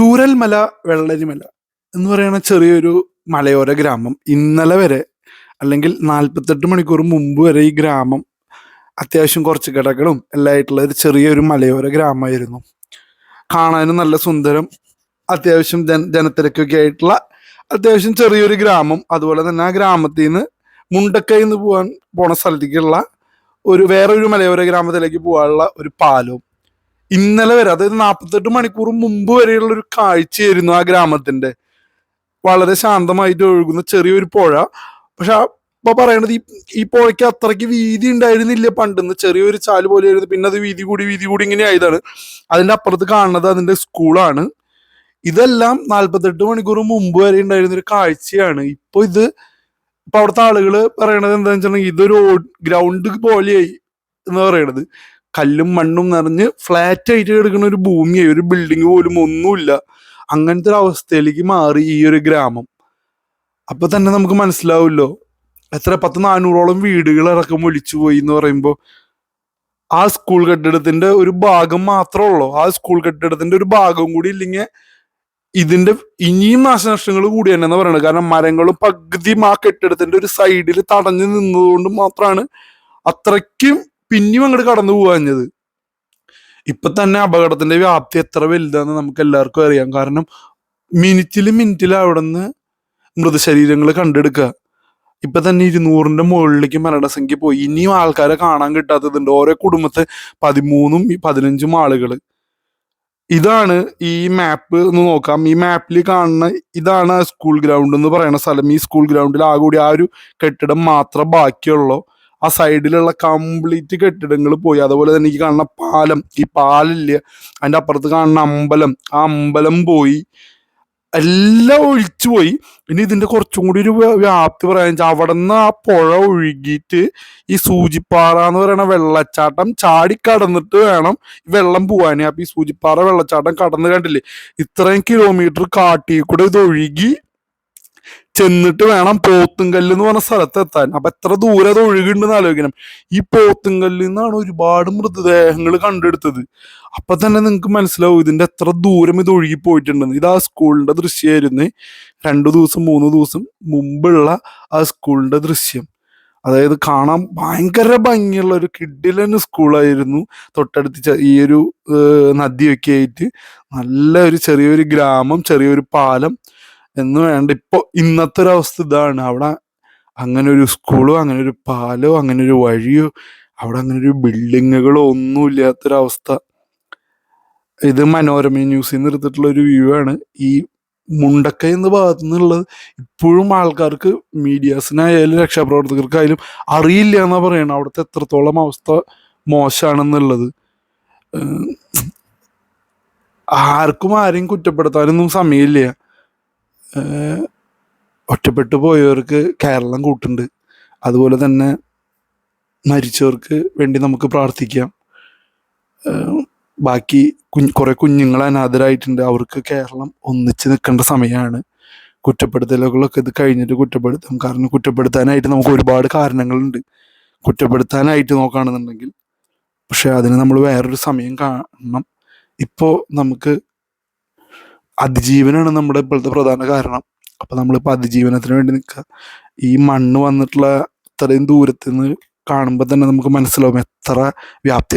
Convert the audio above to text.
ചൂരൽമല വെള്ളരിമല എന്ന് പറയുന്ന ചെറിയൊരു മലയോര ഗ്രാമം. ഇന്നലെ വരെ അല്ലെങ്കിൽ നാൽപ്പത്തെട്ട് മണിക്കൂർ മുമ്പ് വരെ ഈ ഗ്രാമം അത്യാവശ്യം കുറച്ച് കടകളും എല്ലാം ആയിട്ടുള്ള ഒരു ചെറിയൊരു മലയോര ഗ്രാമമായിരുന്നു. കാണാനും നല്ല സുന്ദരം അത്യാവശ്യം ജന ജനത്തിരക്കൊക്കെ ആയിട്ടുള്ള അത്യാവശ്യം ചെറിയൊരു ഗ്രാമം. അതുപോലെ തന്നെ ആ ഗ്രാമത്തിൽ നിന്ന് മുണ്ടക്കൈന്ന് പോകാൻ പോണ സ്ഥലത്തേക്കുള്ള ഒരു വേറൊരു മലയോര ഗ്രാമത്തിലേക്ക് പോകാനുള്ള ഒരു പാലവും ഇന്നലെ വരെ അതായത് നാൽപ്പത്തെട്ട് മണിക്കൂർ മുമ്പ് വരെയുള്ള ഒരു കാഴ്ചയായിരുന്നു ആ ഗ്രാമത്തിന്റെ വളരെ ശാന്തമായിട്ട് ഒഴുകുന്ന ചെറിയൊരു പുഴ. പക്ഷെ ഇപ്പൊ പറയണത് ഈ ഈ പുഴയ്ക്ക് അത്രയ്ക്ക് വീതി ഉണ്ടായിരുന്നില്ല പണ്ടെന്ന്. ചെറിയൊരു ചാൽ പോലെ ആയിരുന്നു പിന്നെ അത് വീതി കൂടി വീതി കൂടി ഇങ്ങനെ ആയതാണ്. അതിന്റെ അപ്പുറത്ത് കാണുന്നത് അതിന്റെ സ്കൂളാണ്. ഇതെല്ലാം നാൽപ്പത്തെട്ട് മണിക്കൂർ മുമ്പ് വരെ ഉണ്ടായിരുന്ന ഒരു കാഴ്ചയാണ്. ഇപ്പൊ ഇത് ഇപ്പൊ അവിടുത്തെ ആളുകൾ പറയണത് എന്താണെന്ന് വെച്ചിട്ടുണ്ടെങ്കിൽ ഇതൊരു ഗ്രൗണ്ട് പോലെയായി എന്ന് പറയണത്. കല്ലും മണ്ണും നിറഞ്ഞ് ഫ്ലാറ്റ് ആയിട്ട് കിടക്കുന്ന ഒരു ഭൂമിയായി ഒരു ബിൽഡിംഗ് പോലും ഒന്നുമില്ല. അങ്ങനത്തെ ഒരു അവസ്ഥയിലേക്ക് മാറി ഈ ഒരു ഗ്രാമം. അപ്പൊ തന്നെ നമുക്ക് മനസ്സിലാവുമല്ലോ എത്ര പത്ത് നാനൂറോളം വീടുകൾ ഇറക്കം ഒലിച്ചു പോയി എന്ന് പറയുമ്പോൾ ആ സ്കൂൾ കെട്ടിടത്തിന്റെ ഒരു ഭാഗം മാത്രമേ ഉള്ളൂ. ആ സ്കൂൾ കെട്ടിടത്തിന്റെ ഒരു ഭാഗം കൂടി ഇല്ലെങ്കിൽ ഇതിന്റെ ഇനിയും നാശനഷ്ടങ്ങൾ കൂടി തന്നെ പറയുന്നത് കാരണം മരങ്ങളും പകുതിയും ആ കെട്ടിടത്തിന്റെ ഒരു സൈഡിൽ തടഞ്ഞു നിന്നതുകൊണ്ട് മാത്രമാണ് അത്രയ്ക്കും പിന്നെയും അങ്ങോട്ട് കടന്നു പോകാഞ്ഞത് ഇപ്പൊ തന്നെ അപകടത്തിന്റെ വ്യാപ്തി എത്ര വലുതാന്ന് നമുക്ക് എല്ലാവർക്കും അറിയാം. കാരണം മിനിറ്റിൽ മിനിറ്റിൽ അവിടെ നിന്ന് മൃതശരീരങ്ങൾ കണ്ടെടുക്കുക. ഇപ്പൊ തന്നെ ഇരുന്നൂറിന്റെ മുകളിലേക്ക് മരണസംഖ്യ പോയി. ഇനിയും ആൾക്കാരെ കാണാൻ കിട്ടാത്തതുണ്ട്. ഓരോ കുടുംബത്തെ പതിമൂന്നും പതിനഞ്ചും ആളുകൾ ഇതാണ് ഈ മാപ്പ് ഒന്ന് നോക്കാം. ഈ മാപ്പിൽ കാണുന്ന ഇതാണ് സ്കൂൾ ഗ്രൗണ്ട് എന്ന് പറയുന്ന സ്ഥലം. ഈ സ്കൂൾ ഗ്രൗണ്ടിൽ ആകെ കൂടി ആ ഒരു കെട്ടിടം മാത്രം ബാക്കിയുള്ളൂ. ആ സൈഡിലുള്ള കംപ്ലീറ്റ് കെട്ടിടങ്ങൾ പോയി. അതുപോലെ തന്നെ ഈ കാണുന്ന പാലം. ഈ പാലില്ല അതിന്റെ അപ്പുറത്ത് കാണുന്ന അമ്പലം. ആ അമ്പലം പോയി. എല്ലാം ഒഴിച്ചു പോയി. ഇനി ഇതിന്റെ കുറച്ചും കൂടി ഒരു വ്യ- വ്യാപ്തി പറയാന്ന് വെച്ചാൽ അവിടെ നിന്ന് ആ പുഴ ഒഴുകിയിട്ട് ഈ സൂചിപ്പാറ എന്ന് പറയുന്ന വെള്ളച്ചാട്ടം ചാടി കടന്നിട്ട് വേണം വെള്ളം പോവാൻ അപ്പൊ ഈ സൂചിപ്പാറ വെള്ളച്ചാട്ടം കടന്ന് കണ്ടില്ലേ? ഇത്രയും കിലോമീറ്റർ കാട്ടിൽ കൂടെ ഇത് ഒഴുകി ചെന്നിട്ട് വേണം പോത്തുങ്കല്ല് എന്ന് പറഞ്ഞ സ്ഥലത്ത് എത്താൻ. അപ്പൊ എത്ര ദൂരെ അത് ഒഴുകുണ്ടെന്ന് ആലോചിക്കണം. ഈ പോത്തുങ്കല്ലിൽ നിന്നാണ് ഒരുപാട് മൃതദേഹങ്ങൾ കണ്ടെടുത്തത്. അപ്പൊ തന്നെ നിങ്ങൾക്ക് മനസ്സിലാവും ഇതിന്റെ എത്ര ദൂരം ഇത് ഒഴുകി പോയിട്ടുണ്ടെന്ന്. ഇത് ആ സ്കൂളിന്റെ ദൃശ്യമായിരുന്നു രണ്ടു ദിവസം മൂന്ന് ദിവസം മുമ്പുള്ള ആ സ്കൂളിന്റെ ദൃശ്യം. അതായത് കാണാൻ ഭയങ്കര ഭംഗിയുള്ള ഒരു കിഡിലൻ സ്കൂളായിരുന്നു. തൊട്ടടുത്ത് ഈ ഒരു നദിയൊക്കെ ആയിട്ട് നല്ല ഒരു ചെറിയൊരു ഗ്രാമം ചെറിയൊരു പാലം എന്ന് വേണ്ട. ഇപ്പൊ ഇന്നത്തെ ഒരു അവസ്ഥ ഇതാണ്. അവിടെ അങ്ങനെ ഒരു സ്കൂളോ അങ്ങനെ ഒരു പാലോ അങ്ങനെ ഒരു വഴിയോ അവിടെ അങ്ങനെ ഒരു ബിൽഡിങ്ങുകളോ ഒന്നും ഇല്ലാത്തൊരവസ്ഥ. ഇത് മനോരമ ന്യൂസിൽ നിന്ന് എടുത്തിട്ടുള്ള ഒരു വ്യൂ ആണ്. ഈ മുണ്ടക്കൈ എന്ന ഭാഗത്തു നിന്നുള്ളത് ഇപ്പോഴും ആൾക്കാർക്ക് മീഡിയാസിനായാലും രക്ഷാപ്രവർത്തകർക്കായാലും അറിയില്ല എന്നാ പറയണം. അവിടുത്തെ എത്രത്തോളം അവസ്ഥ മോശമാണെന്നുള്ളത് ആർക്കും ആരെയും കുറ്റപ്പെടുത്താനൊന്നും സമയമില്ല. ഒറ്റപ്പെട്ടു പോയവർക്ക് കേരളം കൂട്ടുണ്ട്. അതുപോലെ തന്നെ മരിച്ചവർക്ക് വേണ്ടി നമുക്ക് പ്രാർത്ഥിക്കാം. ബാക്കി കുഞ്ഞ് കുറെ കുഞ്ഞുങ്ങൾ അനാഥരായിട്ടുണ്ട്. അവർക്ക് കേരളം ഒന്നിച്ച് നിൽക്കേണ്ട സമയമാണ്. കുറ്റപ്പെടുത്തലുകളൊക്കെ ഇത് കഴിഞ്ഞിട്ട് കുറ്റപ്പെടുത്താം. കാരണം കുറ്റപ്പെടുത്താനായിട്ട് നമുക്ക് ഒരുപാട് കാരണങ്ങളുണ്ട്. കുറ്റപ്പെടുത്താനായിട്ട് നോക്കുകയാണെന്നുണ്ടെങ്കിൽ പക്ഷെ അതിന് നമ്മൾ വേറൊരു സമയം കാണണം. ഇപ്പോൾ നമുക്ക് അതിജീവനാണ് നമ്മുടെ ഇപ്പോഴത്തെ പ്രധാന കാരണം. അപ്പൊ നമ്മളിപ്പോൾ അതിജീവനത്തിന് വേണ്ടി നിൽക്കുക ഈ മണ്ണ് വന്നിട്ടുള്ള ഇത്രയും ദൂരത്ത് നിന്ന് കാണുമ്പോൾ തന്നെ നമുക്ക് മനസ്സിലാവും എത്ര വ്യാപ്തി